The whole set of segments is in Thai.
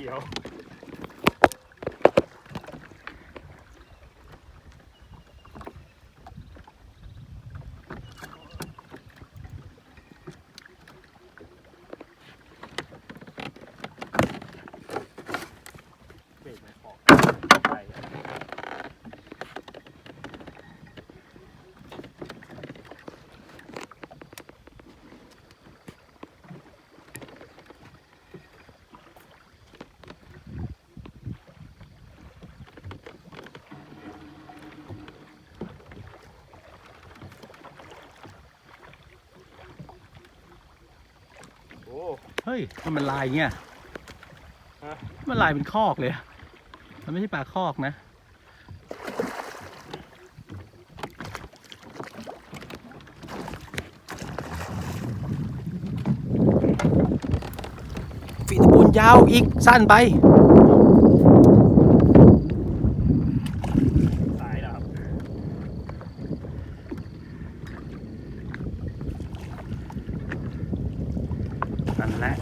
เดียวเบรกไม่ เฮ้ยมันมันลายเงี้ยฮะมันลายเป็นคอกเลยอะมันไม่ใช่ปลาคอกนะ ฝีตะปูนยาวอีกสั้นไป สายแล้วครับ นั่นแหละ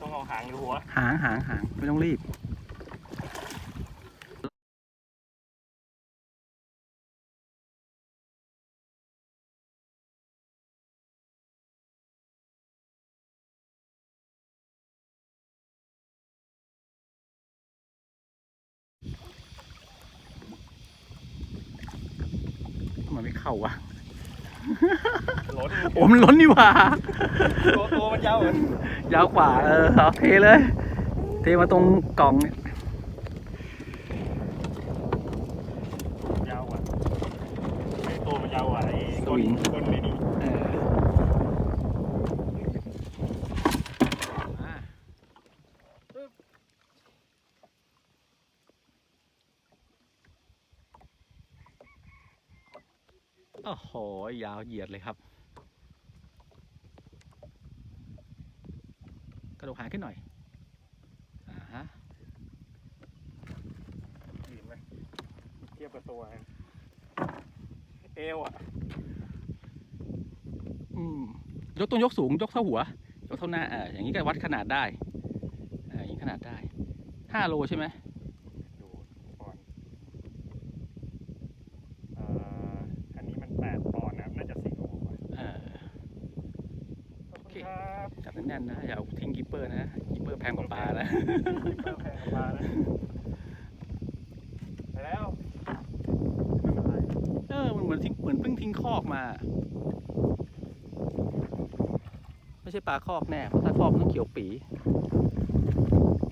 ต้องเอาหางหรือหัว หางหางหางไม่ต้องรีบทำไมไม่เข้าวะ ล้นโอ้มันล้นนี่หว่า ตัวตัวมันยาวเหมือนยาวกว่า เออเอาเทเลย เทมาตรงกล่องเนี่ยยาวกว่าไอ้ตัวมันยาวกว่าไอ้สก้นวิงก้นไม่ดี เออมาปึ๊บ โอ้โห ยาวเหยียดเลยครับ กระโดดหางขึ้นหน่อย อ่าฮะดีไหมเทียบกับตัว เอวอะ อืม ยกต้นยกสูง ยกเท่าหัว ยกเท่าหน้าเอออย่างนี้ก็วัดขนาดได้เอออย่างนี้ขนาดได้ห้าโลใช่ไหม ดูก่อนเอ่ออันนี้มันแปดปอนด์นะครับน่าจะสี่โลกว่า เออ ขอบ คุณครับจับแน่นๆนะอย่าเอาทิ้งกิปเปอร์นะกิปเปอร์แพงกว่าปลานะคิปเปอร์แพงกว่าปลานะไปแล้วไม่เป็นไรเออมันเหมือนทิ้งเหมือนเพิ่งทิ้งคอกมา ไม่ใช่ปลาคอกแน่เพราะถ้าคอกมันต้องเขียวปีเ